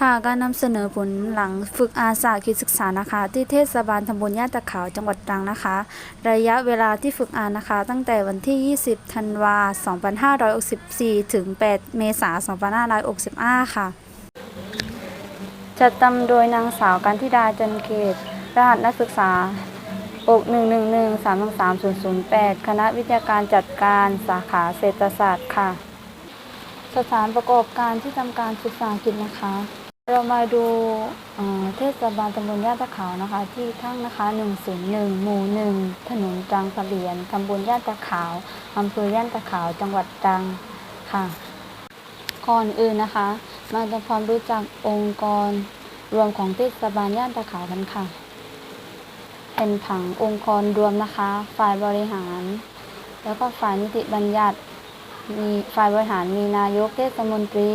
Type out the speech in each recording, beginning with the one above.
ค่ะการนำเสนอผลหลังฝึกอาสาคิดศึกษานะคะ ที่เทศบาลตำบลย่าตะขาวจังหวัดตรังนะคะ ระยะเวลาที่ฝึกงานนะคะ ตั้งแต่วันที่ 20 ธันวา 2564 ถึง 8 เมษายน 2565 ค่ะ จัดทำโดยนางสาวกันธิดาจันเกต รหัสนักศึกษาอก111 3 3 008 คณะวิทยาการจัดการสาขาเศรษฐศาสตร์ค่ะ สถานประกอบการที่ทำการศึกษากิจนะคะ เรามาดูเทศบาลตำบลย่านตะขาวนะคะ ที่ทั้งนะคะ 101 หมู่ 1 ถนนตรังปะเหลียนตำบลย่านตะขาวอำเภอย่านตะขาว จังหวัดตรังค่ะ ก่อนอื่นนะคะ มาทำความรู้จักองค์กรรวมของเทศบาลย่านตะขาวกันค่ะเป็นผังองค์กรรวมนะคะ ฝ่ายบริหาร แล้วก็ฝ่ายนิติบัญญัติ มีฝ่ายบริหารมีนายกเทศมนตรี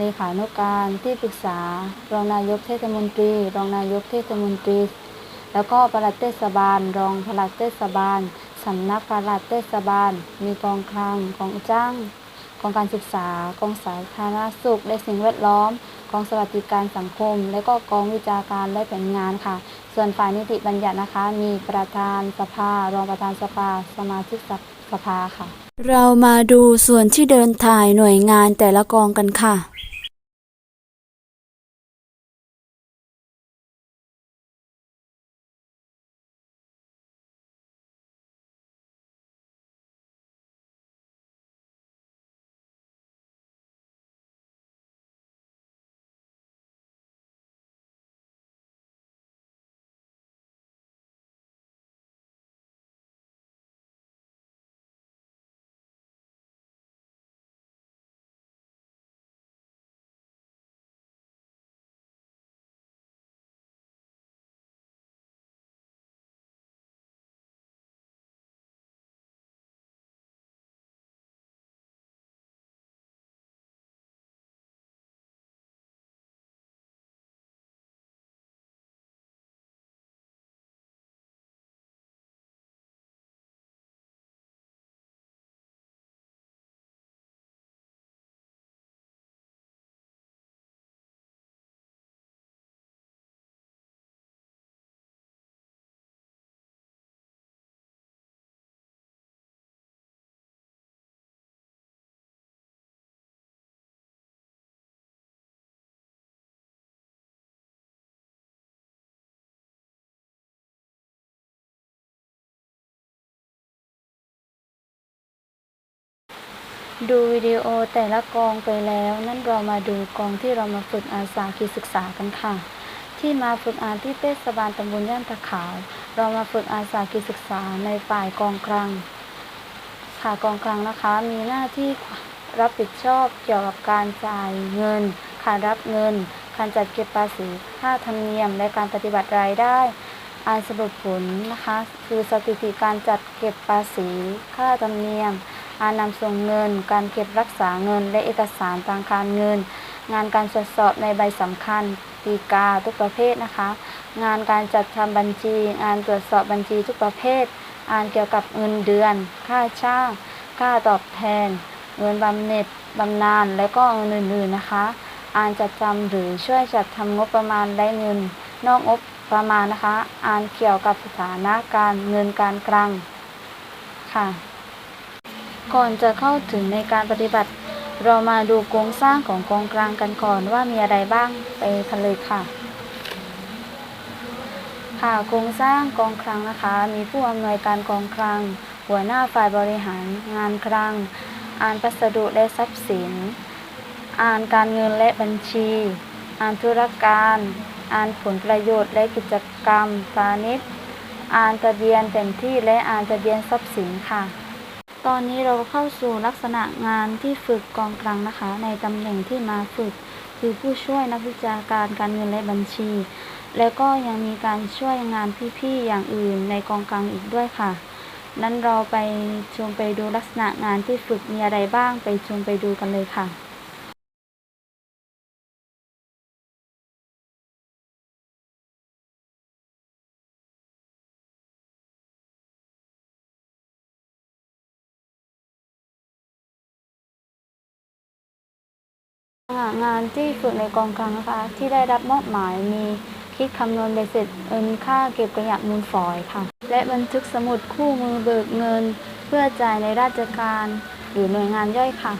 เลขานุการที่ปรึกษารองนายกเทศมนตรี รองนายกเทศมนตรี แล้วก็ปลัดเทศบาล รองปลัดเทศบาลสำนักปลัดเทศบาล มีกองคลังกองจ้างกองการศึกษากองสาธารณสุขและสิ่งแวดล้อมกองสวัสดิการสังคม และก็กองวิชาการและแผนงานค่ะ ส่วนฝ่ายนิติบัญญัตินะคะ มีประธานสภา รองประธานสภา สมาชิกสภาค่ะ เรามาดูส่วนที่เดินถ่ายหน่วยงานแต่ละกองกันค่ะ ดูวิดีโอแต่ละกองไปแล้ว นั่นเรามาดูกองที่เรามาฝึกอาสากีศึกษากันค่ะ ที่มาฝึกอาที่เทศบาลตำบลย่านตะขาว เรามาฝึกอาสากีศึกษาในฝ่ายกองกลางค่ะกองกลางนะคะ มีหน้าที่รับผิดชอบเกี่ยวกับการจ่ายเงินการรับเงิน การจัดเก็บภาษีค่าธรรมเนียมและการปฏิบัติรายได้อ่านสรุปผลนะคะ คือสถิติการจัดเก็บภาษี ค่าธรรมเนียม อ่านนำส่งเงิน การเก็บรักษาเงิน และเอกสารทางการเงิน งานการตรวจสอบในใบสำคัญตีกาทุกประเภทนะคะ งานการจัดทำบัญชี งานตรวจสอบบัญชีทุกประเภทอ่านเกี่ยวกับเงินเดือน ค่าจ้าง ค่าตอบแทน เงินบำเหน็จบำนาญและก็เงินอื่นๆนะคะอ่านจัดทำหรือช่วยจัดทำงบประมาณและเงิน นอกงบประมาณนะคะ อ่านเกี่ยวกับสถานะการเงินการคลังค่ะ ก่อนจะเข้าถึงในการปฏิบัติ เรามาดูโครงสร้างของกองกลางกันก่อนว่ามีอะไรบ้างไปกันเลยค่ะ ค่ะโครงสร้างกองคลังนะคะ มีผู้อำนวยการกองคลัง หัวหน้าฝ่ายบริหารงานคลัง อ่านพัสดุและทรัพย์สิน อ่านการเงินและบัญชี อ่านธุรการ อ่านผลประโยชน์และกิจกรรมพาณิชย์อ่านทะเบียนแผนที่และอ่านทะเบียนทรัพย์สินค่ะ ตอนนี้เราเข้าสู่ลักษณะงานที่ฝึกกองกลางนะคะ ในตำแหน่งที่มาฝึกคือผู้ช่วยนักวิชาการการเงินและบัญชี แล้วก็ยังมีการช่วยงานพี่ๆอย่างอื่นในกองกลางอีกด้วยค่ะ นั้นเราไปชมไปดูลักษณะงานที่ฝึกมีอะไรบ้างไปชมไปดูกันเลยค่ะ งานที่ฝึกในกองกลางนะคะ ที่ได้รับมอบหมายมีคิดคำนวณใบเสร็จเงินค่าเก็บขยะมูลฝอยค่ะ และบันทึกสมุดคู่มือเบิกเงิน เพื่อจ่ายในราชการหรือหน่วยงานย่อยค่ะ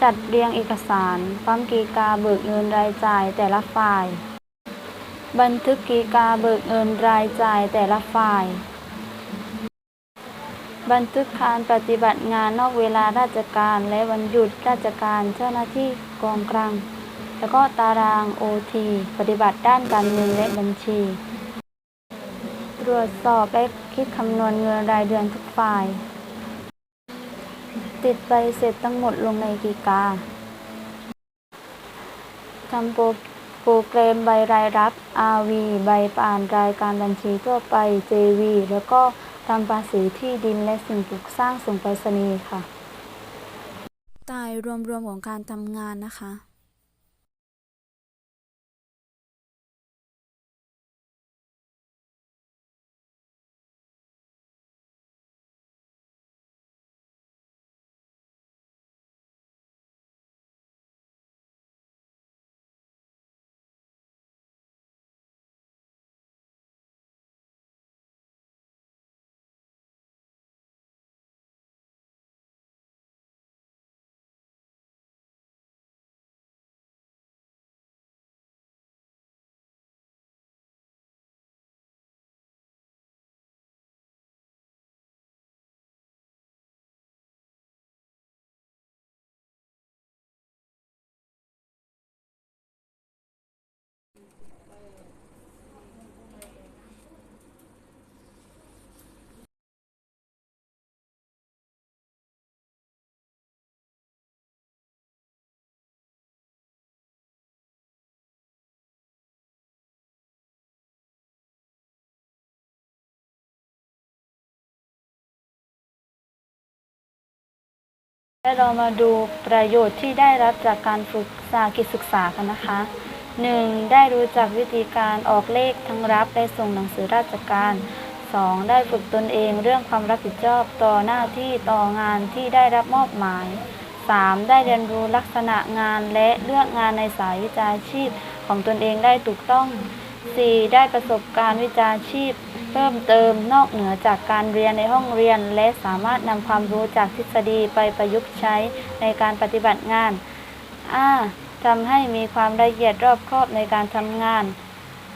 จัดเรียงเอกสารปั๊มกีกาเบิกเงินรายจ่ายแต่ละฝ่าย บันทึกกีกาเบิกเงินรายจ่ายแต่ละฝ่าย บันทึกการปฏิบัติงานนอกเวลาราชการและวันหยุดราชการเจ้าหน้าที่กองกลาง แล้วก็ตารางโอทีปฏิบัติด้านการเงินและบัญชี ตรวจสอบและคิดคำนวณเงินรายเดือนทุกฝ่าย ติดใบเสร็จทั้งหมดลงในกีกาทำโปรโปรแกรมใบรายรับ RV ใบอ่านรายการบัญชีทั่วไป JV แล้วก็ ตามภาษีที่ดินและสิ่งปลูกสร้างส่งไปรษณีย์ค่ะ ตายรวมๆของการทำงานนะคะ เรามาดูประโยชน์ที่ได้รับจากการฝึกสากิจศึกษากันนะคะ 1. ได้รู้จักวิธีการออกเลขทั้งรับและส่งหนังสือราชการ 2. ได้ฝึกตนเองเรื่องความรับผิดชอบต่อหน้าที่ต่องานที่ได้รับมอบหมาย 3. ได้เรียนรู้ลักษณะงานและเลือกงานในสายวิชาชีพของตนเองได้ถูกต้อง 4. ได้ประสบการณ์วิชาชีพ เพิ่มเติมนอกเหนือจากการเรียนในห้องเรียน และสามารถนำความรู้จากทฤษฎีไปประยุกต์ใช้ในการปฏิบัติงานอ่า ทำให้มีความละเอียดรอบคอบในการทำงาน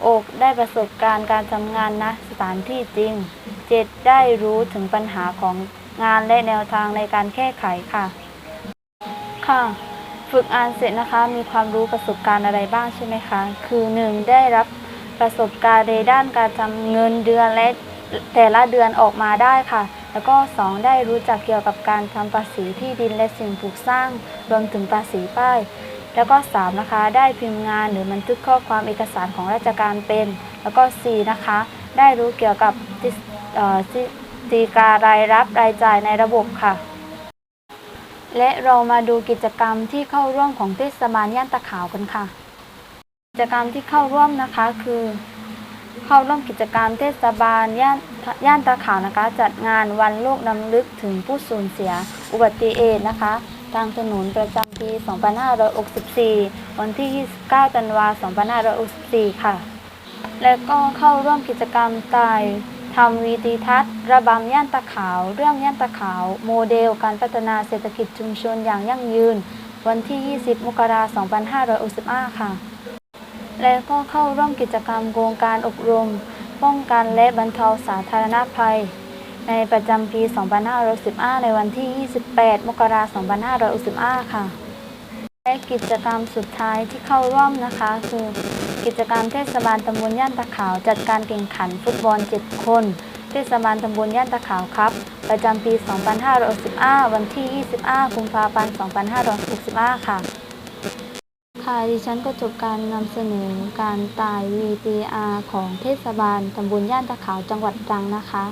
อกได้ประสบการณ์การทำงานณสถานที่จริง 7. ได้รู้ถึงปัญหาของงานและแนวทางในการแก้ไขค่ะ ค่ะ ฝึกอ่านเสร็จนะคะ มีความรู้ประสบการณ์อะไรบ้างใช่ไหมคะ คือ 1. ได้รับประสบการณ์ในด้านการทำเงินเดือนและแต่ละเดือนออกมาได้ค่ะ แล้วก็ 2. ได้รู้จักเกี่ยวกับการทำภาษีที่ดินและสิ่งปลูกสร้าง รวมถึงภาษีป้าย แล้วก็ 3 นะคะ ได้พิมพ์งานหรือบันทึกข้อความเอกสารของราชการเป็น แล้วก็ 4 นะคะ ได้รู้เกี่ยวกับทิศเอ่อทิตีการายรับรายจ่ายในระบบค่ะ และเรามาดูกิจกรรมที่เข้าร่วมของเทศบาลย่านตะขาวกันค่ะ กิจกรรมที่เข้าร่วมนะคะคือ เข้าร่วมกิจกรรมเทศบาลย่านย่านตะขาวนะคะ จัดงานวันโลกนำลึกถึงผู้สูญเสีย อุบัติเหตุนะคะ ทางถนนประจำปี 2564 วันที่ 29 ธันวาคม 2564 ค่ะ และก็เข้าร่วมกิจกรรมตายทำวีดีทัศน์ ระบำย่านตะขาว เรื่องย่านตะขาว โมเดลการพัฒนาเศรษฐกิจชุมชนอย่างยั่งยืน วันที่ 20 มกราคม 2565 ค่ะ และก็เข้าร่วมกิจกรรมโครงการอบรม ป้องกันและบรรเทาสาธารณภัย ในประจำปี 2565 ในวันที่ 28 มกราคม 2565 ค่ะ และกิจกรรมสุดท้ายที่เข้าร่วมนะคะ คือกิจกรรมเทศบาลตำบลย่านตะขาว จัดการแข่งขันฟุตบอล 7 คน เทศบาลตำบลย่านตะขาวครับ ประจำปี 2565 วันที่ 25 กุมภาพันธ์ 2565 ค่ะค่ะดิฉันก็จบการนำเสนอการตาย VTR ของเทศบาลตำบลย่านตะขาวจังหวัดตรังนะคะ